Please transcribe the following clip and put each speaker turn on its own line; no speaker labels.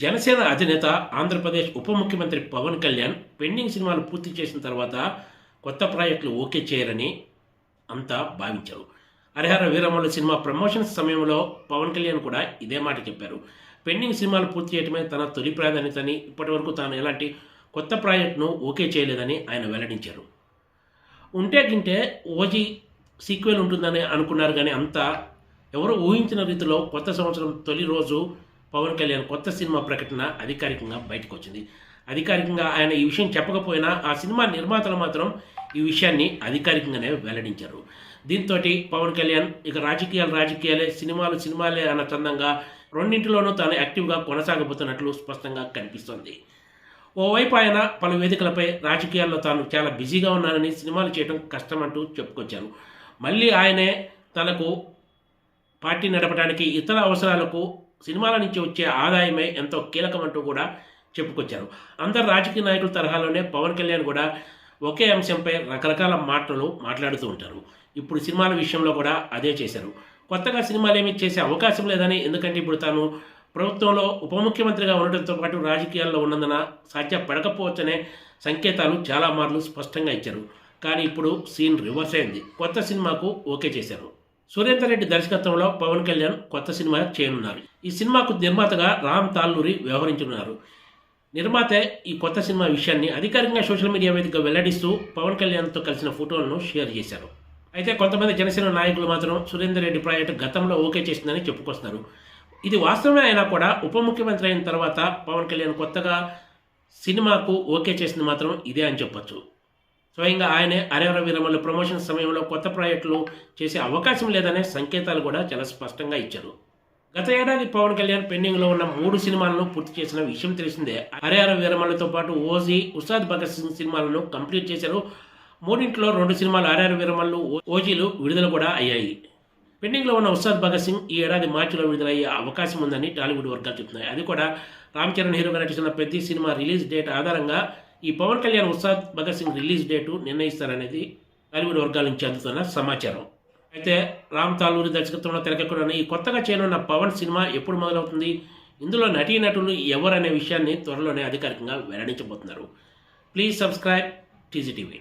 జనసేన అధినేత ఆంధ్రప్రదేశ్ ఉప ముఖ్యమంత్రి పవన్ కళ్యాణ్ పెండింగ్ సినిమాలు పూర్తి చేసిన తర్వాత కొత్త ప్రాజెక్టులు ఓకే చేయరని అంతా భావించారు. హరిహర వీరమల్లు సినిమా ప్రమోషన్స్ సమయంలో పవన్ కళ్యాణ్ కూడా ఇదే మాట చెప్పారు. పెండింగ్ సినిమాలు పూర్తి చేయడమే తన తొలి ప్రాధాన్యతని ఇప్పటివరకు తాను ఎలాంటి కొత్త ప్రాజెక్టును ఓకే చేయలేదని ఆయన వెల్లడించారు. ఉంటే గింటే ఓజీ సీక్వెల్ ఉంటుందని అనుకున్నారు కానీ అంతా ఎవరు ఊహించిన రీతిలో కొత్త సంవత్సరం తొలి రోజు పవన్ కళ్యాణ్ కొత్త సినిమా ప్రకటన అధికారికంగా బయటకు వచ్చింది అధికారికంగా ఆయన ఈ విషయం చెప్పకపోయినా ఆ సినిమా నిర్మాతలు మాత్రం ఈ విషయాన్ని అధికారికంగానే వెల్లడించారు. దీంతో పవన్ కళ్యాణ్ ఇక రాజకీయాలు రాజకీయాలే సినిమాలు సినిమాలే అన్న చందంగా రెండింటిలోనూ తాను యాక్టివ్గా కొనసాగబోతున్నట్లు స్పష్టంగా కనిపిస్తోంది. ఓవైపు ఆయన పలు వేదికలపై రాజకీయాల్లో తాను చాలా బిజీగా ఉన్నానని సినిమాలు చేయడం కష్టమంటూ చెప్పుకొచ్చాను మళ్ళీ ఆయనే తనకు పార్టీ నడపడానికి ఇతర అవసరాలకు సినిమాల నుంచి వచ్చే ఆదాయమే ఎంతో కీలకమంటూ కూడా చెప్పుకొచ్చారు. అందరు రాజకీయ నాయకుల తరహాలోనే పవన్ కళ్యాణ్ కూడా ఒకే అంశంపై రకరకాల మాటలు మాట్లాడుతూ ఉంటారు. ఇప్పుడు సినిమాల విషయంలో కూడా అదే చేశారు. కొత్తగా సినిమాలు ఏమీ చేసే అవకాశం లేదని ఎందుకంటే ఇప్పుడు తాను ప్రభుత్వంలో ఉప ముఖ్యమంత్రిగా ఉండటంతో పాటు రాజకీయాల్లో ఉన్నందున సాధ్యపడకపోవచ్చనే సంకేతాలు చాలా మార్లు స్పష్టంగా ఇచ్చారు. కానీ ఇప్పుడు సీన్ రివర్స్ అయింది. కొత్త సినిమాకు ఓకే చేశారు. సురేందర్ రెడ్డి దర్శకత్వంలో పవన్ కళ్యాణ్ కొత్త సినిమా చేయనున్నారు. ఈ సినిమాకు నిర్మాతగా రామ్ తాల్లూరి వ్యవహరించనున్నారు. నిర్మాత ఈ కొత్త సినిమా విషయాన్ని అధికారికంగా సోషల్ మీడియా వేదికగా వెల్లడిస్తూ పవన్ కళ్యాణ్తో కలిసిన ఫోటోలను షేర్ చేశారు. అయితే కొంతమంది జనసేన నాయకులు మాత్రం సురేందర్ రెడ్డి ప్రాజెక్టు గతంలో ఓకే చేసిందని చెప్పుకొస్తున్నారు. ఇది వాస్తవమే అయినా కూడా ఉప ముఖ్యమంత్రి అయిన తర్వాత పవన్ కళ్యాణ్ కొత్తగా సినిమాకు ఓకే చేసింది మాత్రం ఇదే అని చెప్పొచ్చు. స్వయంగా ఆయనే అరేవర వీరమల్లు ప్రమోషన్ సమయంలో కొత్త ప్రాజెక్టులు చేసే అవకాశం లేదనే సంకేతాలు కూడా చాలా స్పష్టంగా ఇచ్చారు. గత ఏడాది పవన్ కళ్యాణ్ పెండింగ్లో ఉన్న మూడు సినిమాలను పూర్తి చేసిన విషయం తెలిసిందే. హరిహర వీరమల్లతో పాటు ఓజీ ఉస్తాద్ భగత్ సింగ్ సినిమాలను కంప్లీట్ చేశారు. మూడింట్లో రెండు సినిమాలు హరిహర వీరమల్లు ఓజీలు విడుదల కూడా అయ్యాయి. పెండింగ్లో ఉన్న ఉస్తాద్ భగత్ సింగ్ ఈ ఏడాది మార్చిలో విడుదలయ్యే అవకాశం ఉందని టాలీవుడ్ వర్గాలు చెప్తున్నాయి. అది కూడా రామ్ చరణ్ హీరోగా నటిస్తున్న ప్రతి సినిమా రిలీజ్ డేట్ ఆధారంగా ఈ పవన్ కళ్యాణ్ ఉస్తాద్ భగత్ సింగ్ రిలీజ్ డేటు నిర్ణయిస్తారనేది టాలీవుడ్ వర్గాల నుంచి అందుతున్న సమాచారం. అయితే రామ్ తాలూరి దర్శకత్వంలో తెరకెక్కుతున్న ఈ కొత్తగా చేయనున్న పవన్ సినిమా ఎప్పుడు మొదలవుతుంది? ఇందులో నటీనటులు ఎవరనే విషయాన్ని త్వరలోనే అధికారికంగా వెల్లడించబోతున్నారు. Please subscribe TGTV